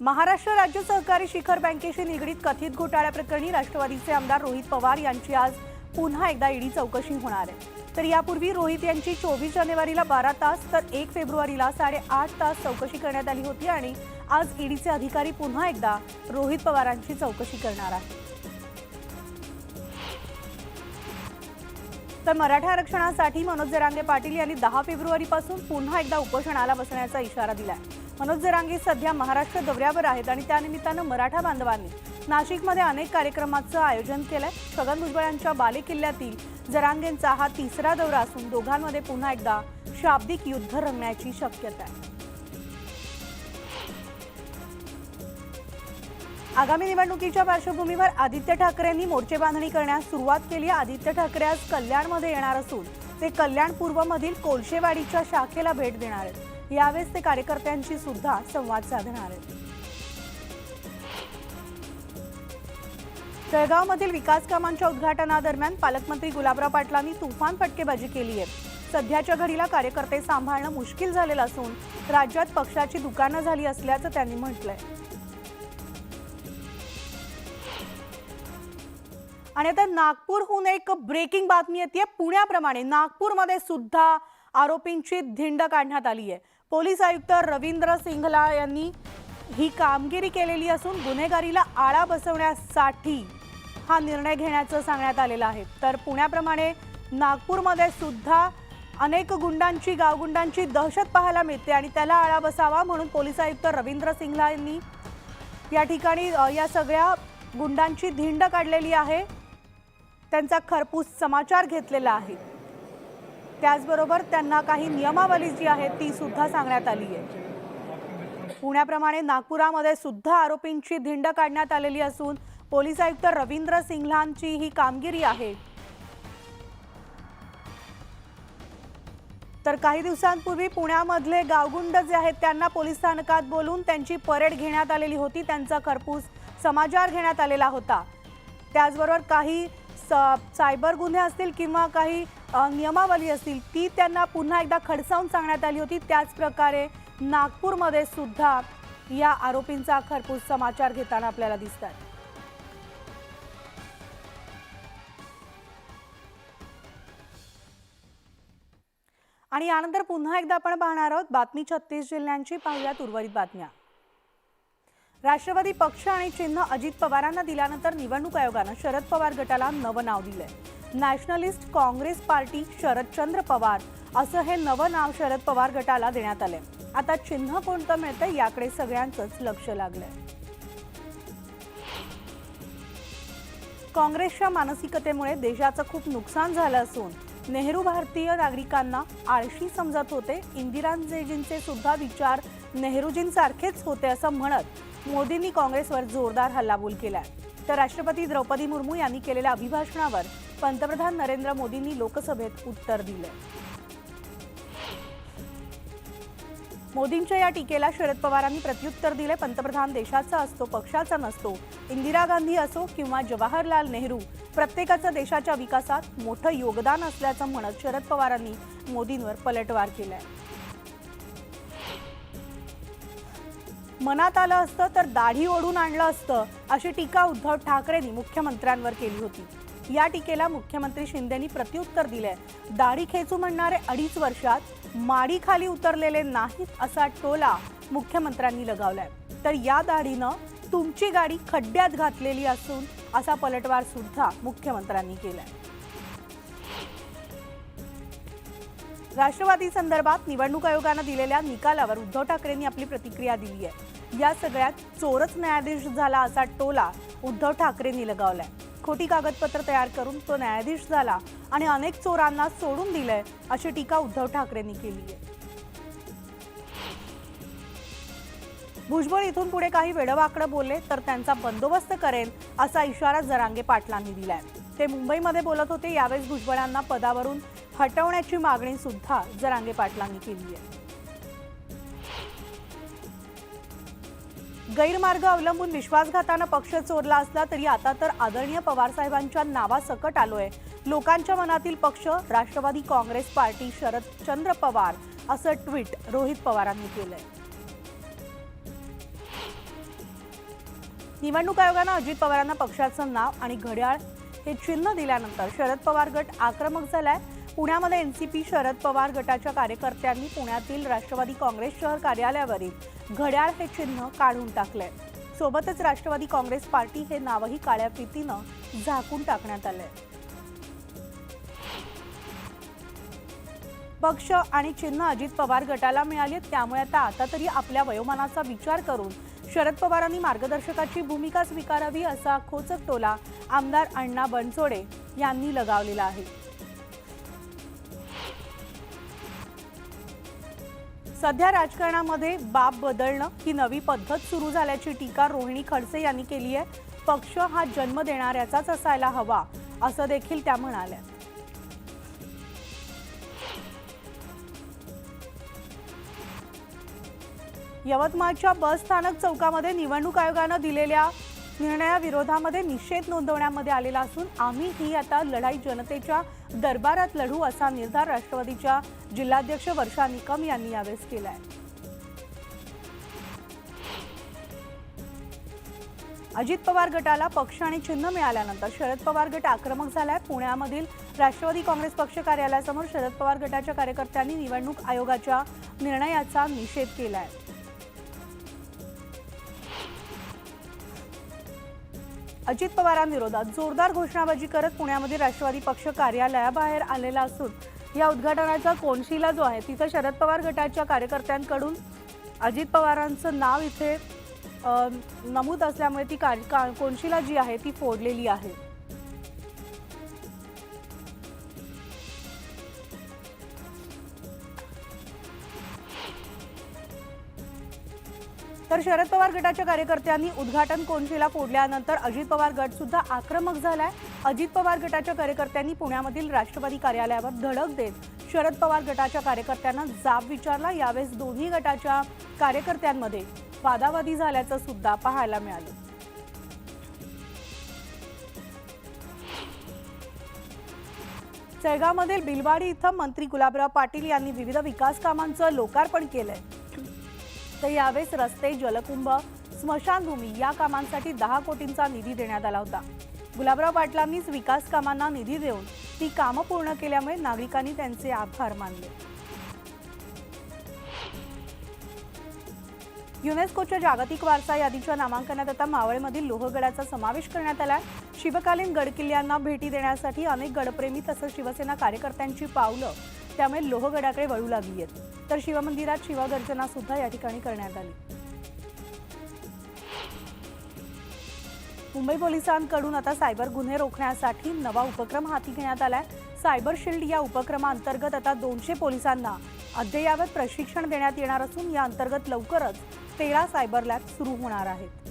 महाराष्ट्र राज्य सहकारी शिखर बँकेशी निगडीत कथित घोटाळ्याप्रकरणी राष्ट्रवादीचे आमदार रोहित पवार यांची आज पुन्हा एकदा ईडी चौकशी होणार आहे. तर यापूर्वी रोहित यांची चोवीस जानेवारीला बारा तास तर एक फेब्रुवारीला साडेआठ तास चौकशी करण्यात आली होती आणि आज ईडीचे अधिकारी पुन्हा एकदा रोहित पवारांची चौकशी करणार आहे तर मराठा आरक्षणासाठी मनोज जरांगे पाटील यांनी दहा फेब्रुवारीपासून पुन्हा एकदा उपोषणाला बसण्याचा इशारा दिला आहे मनोज जरांगे सध्या महाराष्ट्र दौऱ्यावर आहेत आणि त्यानिमित्तानं मराठा बांधवांनी नाशिकमध्ये अनेक कार्यक्रमाचं आयोजन केलंय. छगन भुजबळ यांच्या बालेकिल्ल्यातील जरांगेंचा हा तिसरा दौरा असून दोघांमध्ये पुन्हा एकदा शाब्दिक युद्ध रंगण्याची शक्यता आहे. आगामी निवडणुकीच्या पार्श्वभूमीवर आदित्य ठाकरेंनी मोर्चे बांधणी करण्यास सुरुवात केली. आदित्य ठाकरे आज कल्याणमध्ये येणार असून ते कल्याण पूर्वमधील कोळशेवाडीच्या शाखेला भेट देणार आहेत. यावेळेस ते कार्यकर्त्यांशी सुद्धा संवाद साधणार आहेत. जळगावमधील विकास कामांच्या उद्घाटनादरम्यान पालकमंत्री गुलाबराव पाटलांनी तुफान फटकेबाजी केली आहे. सध्याच्या घडीला कार्यकर्ते सांभाळणं मुश्किल झालेलं असून राज्यात पक्षाची दुकानं झाली असल्याचं त्यांनी म्हटलंय. आणि आता नागपूरहून एक ब्रेकिंग बातमी येते पुण्याप्रमाणे नागपूरमध्ये सुद्धा आरोपींची धिंड काढण्यात आली आहे. पोलीस आयुक्त रवींद्र सिंघला यांनी ही कामगिरी केलेली असून गुन्हेगारीला आळा बसवण्यासाठी हा निर्णय घेण्याचं सांगण्यात आलेलं आहे. तर पुण्याप्रमाणे नागपूरमध्ये सुद्धा अनेक गुंडांची गावगुंडांची दहशत पाहायला मिळते आणि त्याला आळा बसावा म्हणून पोलीस आयुक्त रवींद्र सिंघला यांनी या ठिकाणी या सगळ्या गुंडांची धिंड काढलेली आहे. त्यांचा खरपूस समाचार घेतलेला आहे. त्याचबरोबर त्यांना काही नियमावली जी आहे ती सुद्धा सांगण्यात आली आहे. पुण्याप्रमाणे नागपुरामध्ये सुद्धा आरोपींची धिंड काढण्यात आलेली असून पोलीस आयुक्त रवींद्र सिंघलांची ही कामगिरी आहे. तर काही दिवसांपूर्वी पुण्यामधले गावगुंड जे आहेत त्यांना पोलीस स्थानकात बोलून त्यांची परेड घेण्यात आलेली होती. त्यांचा खरपूस समाचार घेण्यात आलेला होता. त्याचबरोबर काही स- सायबर गुन्हे असतील किंवा काही नियमावली असतील ती त्यांना पुन्हा एकदा खडसावून सांगण्यात आली होती. त्याच प्रकारे नागपूरमध्ये सुद्धा या आरोपींचा खरपूस समाचार घेताना आपल्याला दिसतात आणि यानंतर पुन्हा एकदा आपण पाहणार आहोत बातमी छत्तीस जिल्ह्यांची पाहुयात उर्वरित बातम्या. राष्ट्रवादी पक्ष आणि चिन्ह अजित पवारांना दिल्यानंतर निवडणूक आयोगानं शरद पवार गटाला नवं नाव दिलंय. Nationalist Congress Party Sharadchandra Pawar. असं हे नवं नाव शरद पवार गटाला देण्यात आलंय. आता चिन्ह कोणतं मिळतं याकडे सगळ्यांचंच लक्ष लागलंय. काँग्रेसच्या मानसिकतेमुळे देशाचं खूप नुकसान झालं असून नेहरू भारतीय नागरिकांना आळशी समजत होते. इंदिराजींचे सुद्धा विचार नेहरूजींसारखेच होते असं म्हणत मोदींनी काँग्रेसवर जोरदार हल्लाबोल केलाय. तर राष्ट्रपती द्रौपदी मुर्मू यांनी केलेल्या अभिभाषणावर पंतप्रधान नरेंद्र मोदींनी लोकसभेत उत्तर दिलं मोदींच्या या टीकेला शरद पवारांनी प्रत्युत्तर दिले पंतप्रधान देशाचा असतो पक्षाचा नसतो इंदिरा गांधी असो किंवा जवाहरलाल नेहरू प्रत्येकाचं देशाच्या विकासात मोठं योगदान असल्याचं म्हणत शरद पवारांनी मोदींवर पलटवार केलाय. मनात आलं असतं तर दाढी ओढून आणलं असतं अशी टीका उद्धव ठाकरेंनी मुख्यमंत्र्यांवर केली होती. या टीकेला मुख्यमंत्री शिंदेनी प्रत्युत्तर दिलंय. दाढी खेचू म्हणणारे अडीच वर्षात माडी खाली उतरलेले नाहीत असा टोला मुख्यमंत्र्यांनी लगावलाय. तर या दाढीनं तुमची गाडी खड्ड्यात घातलेली असून असा पलटवार सुद्धा मुख्यमंत्र्यांनी केलाय. राष्ट्रवादी संदर्भात निवडणूक आयोगानं दिलेल्या निकालावर उद्धव ठाकरेंनी आपली प्रतिक्रिया दिली आहे या सगळ्यात चोरच न्यायाधीश झाला असा टोला उद्धव ठाकरेंनी लगावलाय. खोटी कागदपत्र तयार करून तो न्यायाधीश झाला आणि अनेक चोरांना सोडून दिलंय अशी टीका उद्धव ठाकरेंनी केली आहे. भुजबळ इथून पुढे काही वेडवाकडं बोलले तर त्यांचा बंदोबस्त करेन असा इशारा जरांगे पाटलांनी दिलाय. ते मुंबईमध्ये बोलत होते यावेळेस भुजबळांना पदावरून हटवण्याची मागणी सुद्धा जरांगे पाटलांनी केली आहे. गैरमार्ग अवलंबून विश्वासघातानं पक्ष चोरला असला तरी आता तर आदरणीय पवारसाहेबांच्या नावासकट आलोय. लोकांच्या मनातील पक्ष राष्ट्रवादी काँग्रेस पार्टी शरदचंद्र पवार असं ट्विट रोहित पवारांनी केलंय. निवडणूक आयोगानं अजित पवारांना पक्षाचं नाव आणि घड्याळ हे चिन्ह दिल्यानंतर शरद पवार गट आक्रमक झालाय. पुण्यामध्ये एनसीपी शरद पवार गटाच्या कार्यकर्त्यांनी पुण्यातील राष्ट्रवादी काँग्रेस शहर कार्यालयावरील घड्याळ हे चिन्ह काढून टाकलंय. सोबतच राष्ट्रवादी काँग्रेस पार्टी हे नावही काळ्या फितीनं झाकून टाकण्यात आलंय. पक्ष आणि चिन्ह अजित पवार गटाला मिळाली त्यामुळे आता आता तरी आपल्या वयोमानाचा विचार करून शरद पवारांनी मार्गदर्शकाची भूमिका स्वीकारावी असा खोचक टोला आमदार अण्णा बनसोडे यांनी लगावलेला आहे. सध्या राजकारणामध्ये बाब बदलणं ही नवी पद्धत सुरू झाल्याची टीका रोहिणी खडसे यांनी केली आहे. पक्ष हा जन्म देणाऱ्याचाच असायला हवा असं देखील त्या म्हणाल्या. यवतमाळच्या बस स्थानक चौकामध्ये निवडणूक आयोगानं दिलेल्या निर्णयाविरोधामध्ये निषेध नोंदवण्यामध्ये आलेला असून आम्ही ही आता लढाई जनतेच्या दरबारात लढू असा निर्धार राष्ट्रवादीच्या जिल्हाध्यक्ष वर्षा निकम यांनी यावेळेस केला आहे अजित पवार गटाला पक्ष आणि चिन्ह मिळाल्यानंतर शरद पवार गट आक्रमक झालाय. पुण्यामधील राष्ट्रवादी काँग्रेस पक्ष कार्यालयासमोर शरद पवार गटाच्या कार्यकर्त्यांनी निवडणूक आयोगाच्या निर्णयाचा निषेध केला आहे अजित पवारांविरोधात जोरदार घोषणाबाजी करत पुण्यामध्ये राष्ट्रवादी पक्ष कार्यालयाबाहेर आलेला असून या उद्घाटनाचा कोनशिला जो आहे तिथं शरद पवार गटाच्या कार्यकर्त्यांकडून अजित पवारांचं नाव इथे नमूद असल्यामुळे ती का का- कोनशिला जी आहे ती फोडलेली आहे. तर शरद पवार गटाच्या कार्यकर्त्यांनी उद्घाटन कोनशिला फोडल्यानंतर अजित पवार गट सुद्धा आक्रमक झालाय. अजित पवार गटाच्या कार्यकर्त्यांनी पुण्यामधील राष्ट्रवादी कार्यालयावर धडक देत शरद पवार गटाच्या कार्यकर्त्यांना जाब विचारला. यावेळेस दोन्ही गटाच्या कार्यकर्त्यांमध्ये वादावादी झाल्याचं सुद्धा पाहायला मिळालं. जळगावमधील बिलवाडी इथं मंत्री गुलाबराव पाटील यांनी विविध विकास कामांचं लोकार्पण केलंय. तर यावेळेस रस्ते जलकुंभ स्मशानभूमी या कामांसाठी दहा कोटींचा निधी देण्यात आला होता. गुलाबराव पाटलांनीच विकास कामांना निधी देऊन ती कामं पूर्ण केल्यामुळे नागरिकांनी त्यांचे आभार मानले. युनेस्कोच्या जागतिक वारसा यादीच्या नामांकनात आता मावळमधील लोहगडाचा समावेश करण्यात आला शिवकालीन गडकिल्ल्यांना भेटी देण्यासाठी अनेक गडप्रेमी तसंच शिवसेना कार्यकर्त्यांची पावलं त्यामुळे लोहगडाकडे वळू लागली आहेत तर शिवमंदिरात शिवगर्जना सुद्धा या ठिकाणी करण्यात आली. मुंबई पोलिसांकडून आता सायबर गुन्हे रोखण्यासाठी नवा उपक्रम हाती घेण्यात आलाय. सायबर शिल्ड या उपक्रमाअंतर्गत आता दोनशे पोलिसांना अद्ययावत प्रशिक्षण देण्यात येणार असून या अंतर्गत लवकरच तेरा सायबर लॅब सुरू होणार आहेत.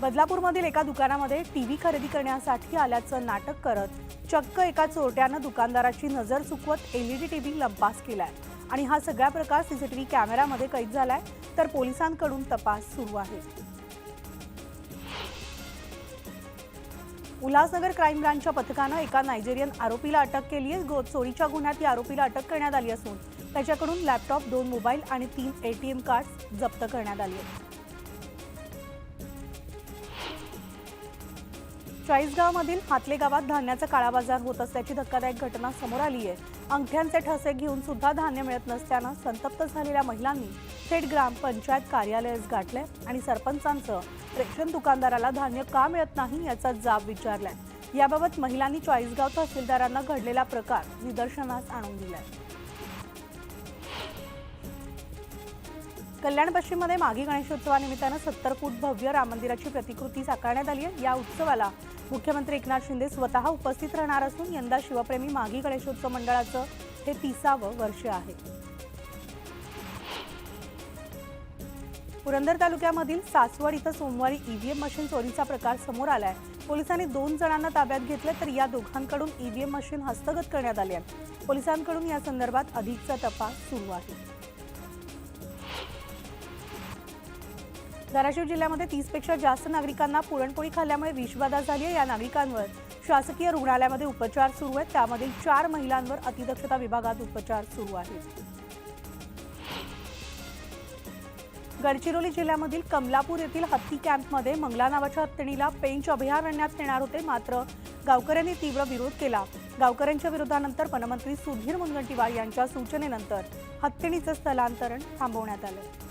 बदलापूरमधील एका दुकानामध्ये टीव्ही खरेदी करण्यासाठी आल्याचं नाटक करत चक्क एका चोरट्यानं दुकानदाराची नजर चुकवत एलईडी टीव्ही लंपास केलाय. आणि हा सगळा प्रकार सीसीटीव्ही कॅमेरामध्ये कैद झालाय तर पोलिसांकडून तपास सुरू आहे. उल्हासनगर क्राईम ब्रांचच्या पथकानं एका नायजेरियन आरोपीला अटक केली आहे. गो चोरीच्या गुन्ह्यात या आरोपीला अटक करण्यात आली असून त्याच्याकडून लॅपटॉप दोन मोबाईल आणि तीन एटीएम कार्ड जप्त करण्यात आली आहेत. चाळीसगावमधील हातले गावात धान्याचा काळाबाजार होत असल्याची धक्कादायक घटना समोर आली आहे. अंगठ्यांचे ठसे घेऊन सुद्धा धान्य मिळत नसल्यानं संतप्त झालेल्या महिलांनी थेट ग्रामपंचायत कार्यालयच गाठले आणि सरपंचांचं रेशन दुकानदाराला धान्य का मिळत नाही याचा जाब विचारलाय. याबाबत महिलांनी चाळीसगाव तहसीलदारांना घडलेला प्रकार निदर्शनास आणून दिलाय. कल्याण पश्चिममध्ये माघी गणेशोत्सवानिमित्तानं सत्तर फूट भव्य राम मंदिराची प्रतिकृती साकारण्यात आली आहे. या उत्सवाला मुख्यमंत्री एकनाथ शिंदे स्वतः उपस्थित राहणार असून यंदा शिवप्रेमी मागी गणेशोत्सव मंडळाचं हे तिसावं वर्ष आहे. पुरंदर तालुक्यामधील सासवड इथं सोमवारी ईव्हीएम मशीन चोरीचा प्रकार समोर आलाय. पोलिसांनी दोन जणांना ताब्यात घेतले तर या दोघांकडून ईव्हीएम मशीन हस्तगत करण्यात आली आहे पोलिसांकडून या संदर्भात अधिकचा तपास सुरू आहे. धाराशिव जिल्ह्यामध्ये तीसपेक्षा जास्त नागरिकांना पुरणपोळी खाल्ल्यामुळे विषबाधा झाली आहे या नागरिकांवर. शासकीय रुग्णालयामध्ये उपचार सुरू आहेत. त्यामधील चार महिलांवर अतिदक्षता विभागात उपचार सुरू आहेत. गडचिरोली जिल्ह्यामधील कमलापूर येथील हत्ती कॅम्पमध्ये मंगला नावाच्या हत्तीणीला पेंच अभयारण्यात नेणार होते. मात्र गावकऱ्यांनी तीव्र विरोध केला. गावकऱ्यांच्या विरोधानंतर वनमंत्री सुधीर मुनगंटीवार यांच्या सूचनेनंतर हत्तीणीचं स्थलांतरण थांबवण्यात आलं.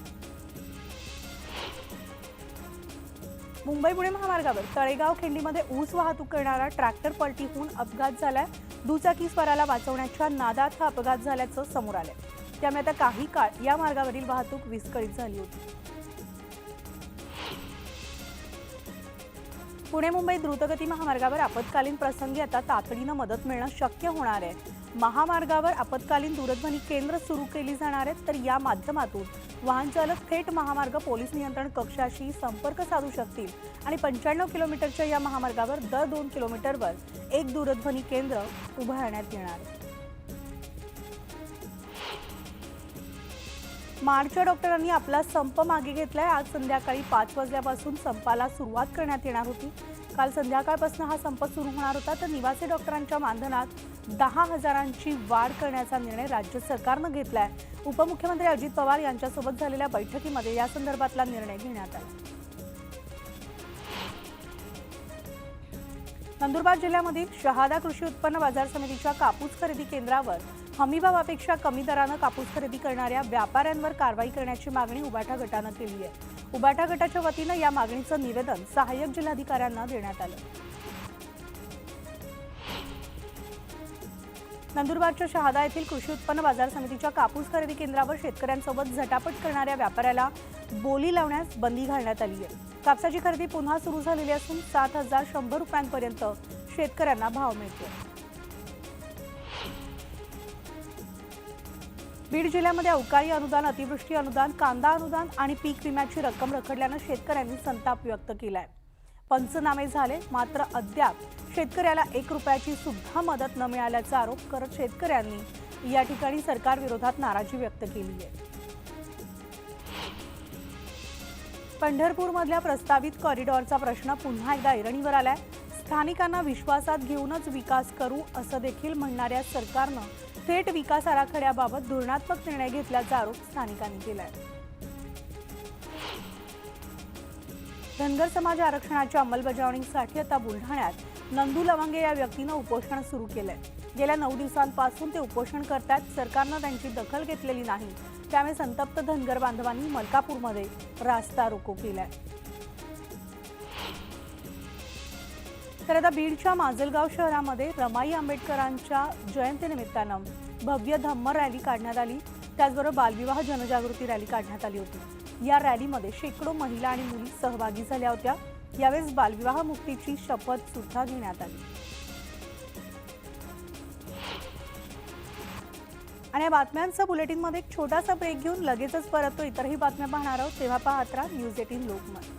मुंबई पुणे महामार्गावर तळेगाव खिंडीमध्ये ऊस वाहतूक करणारा ट्रॅक्टर पलटी होऊन अपघात झालाय. दुचाकी स्वराला वाचवण्याच्या नादात हा अपघात झाल्याचं समोर आलंय. त्यामुळे आता काही काळ या मार्गावरील वाहतूक विस्कळीत झाली होती. पुणे मुंबई द्रुतगती महामार्गावर आपत्कालीन प्रसंगी आता तातडीनं मदत मिळणं शक्य होणार आहे. महामार्गावर आपत्कालीन दूरध्वनी केंद्र सुरू केली जाणार आहेत तर या माध्यमातून वाहनचालक थेट महामार्ग पोलीस नियंत्रण कक्षाशी संपर्क साधू शकतील. आणि पंच्याण्णव किलोमीटरच्या या महामार्गावर दर दोन किलोमीटरवर एक दूरध्वनी केंद्र उभारण्यात येणार. मार्चच्या डॉक्टरांनी आपला संप मागे घेतलाय. आज संध्याकाळी पाच वाजल्यापासून संपाला सुरुवात करण्यात येणार होती. काल संध्याकाळपासून हा संप सुरू होणार होता. तर निवासी डॉक्टरांच्या मानधनात दहा हजारांची वाढ करण्याचा निर्णय राज्य सरकारनं घेतला आहे उपमुख्यमंत्री अजित पवार यांच्यासोबत झालेल्या बैठकीमध्ये या संदर्भातला निर्णय घेण्यात आला. नंदुरबार जिल्ह्यामधील शहादा कृषी उत्पन्न बाजार समितीच्या कापूस खरेदी केंद्रावर हमीभावापेक्षा कमी दरानं कापूस खरेदी करणाऱ्या व्यापाऱ्यांवर कारवाई करण्याची मागणी उबाठा गटानं केली आहे. उबाटा गटाच्या वतीनं या मागणीचं निवेदन सहाय्यक जिल्हाधिकाऱ्यांना देण्यात आलं. नंदुरबारच्या शहादा येथील कृषी उत्पन्न बाजार समितीच्या कापूस खरेदी केंद्रावर शेतकऱ्यांसोबत झटापट करणाऱ्या व्यापाऱ्याला बोली लावण्यास बंदी घालण्यात आली आहे. कापसाची खरेदी पुन्हा सुरू झालेली असून सात हजार शंभर रुपयांपर्यंत शेतकऱ्यांना भाव मिळतो बीड जिल्ह्यामध्ये अवकाळी अनुदान अतिवृष्टी अनुदान कांदा अनुदान आणि पीक विम्याची रक्कम रखडल्यानं शेतकऱ्यांनी संताप व्यक्त केलाय. पंचनामे झाले मात्र अद्याप शेतकऱ्याला एक रुपयाची सुद्धा मदत न मिळाल्याचा आरोप करत शेतकऱ्यांनी या ठिकाणी सरकारविरोधात नाराजी व्यक्त केली आहे. पंढरपूरमधल्या प्रस्तावित कॉरिडॉरचा प्रश्न पुन्हा एकदा ऐरणीवर आलाय. स्थानिकांना विश्वासात घेऊनच विकास करू असं देखील म्हणणाऱ्या सरकारनं थेट विकास आराखड्याबाबत धोरणात्मक निर्णय घेतल्याचा आरोप स्थानिकांनी केलाय. धनगर समाज आरक्षणाच्या अंमलबजावणीसाठी आता बुलढाण्यात नंदू लवंगे या व्यक्तीनं उपोषण सुरू केलंय. गेल्या नऊ दिवसांपासून ते उपोषण करतात सरकारनं त्यांची दखल घेतलेली नाही. त्यामुळे संतप्त धनगर बांधवांनी मलकापूरमध्ये रास्ता रोको केलाय. तर आता बीडच्या माजलगाव शहरामध्ये रमाई आंबेडकरांच्या जयंतीनिमित्तानं भव्य धम्म रॅली काढण्यात आली. त्याचबरोबर बालविवाह जनजागृती रॅली काढण्यात आली होती. या रॅलीमध्ये शेकडो महिला आणि मुली सहभागी झाल्या होत्या. यावेळेस बालविवाह मुक्तीची शपथ सुद्धा घेण्यात आली. आणि या बातम्यांचं बुलेटिनमध्ये एक छोटासा ब्रेक घेऊन लगेचच परततो इतरही बातम्या पाहणार आहोत. तेव्हा पाहत राहा न्यूज एटीन लोकमत.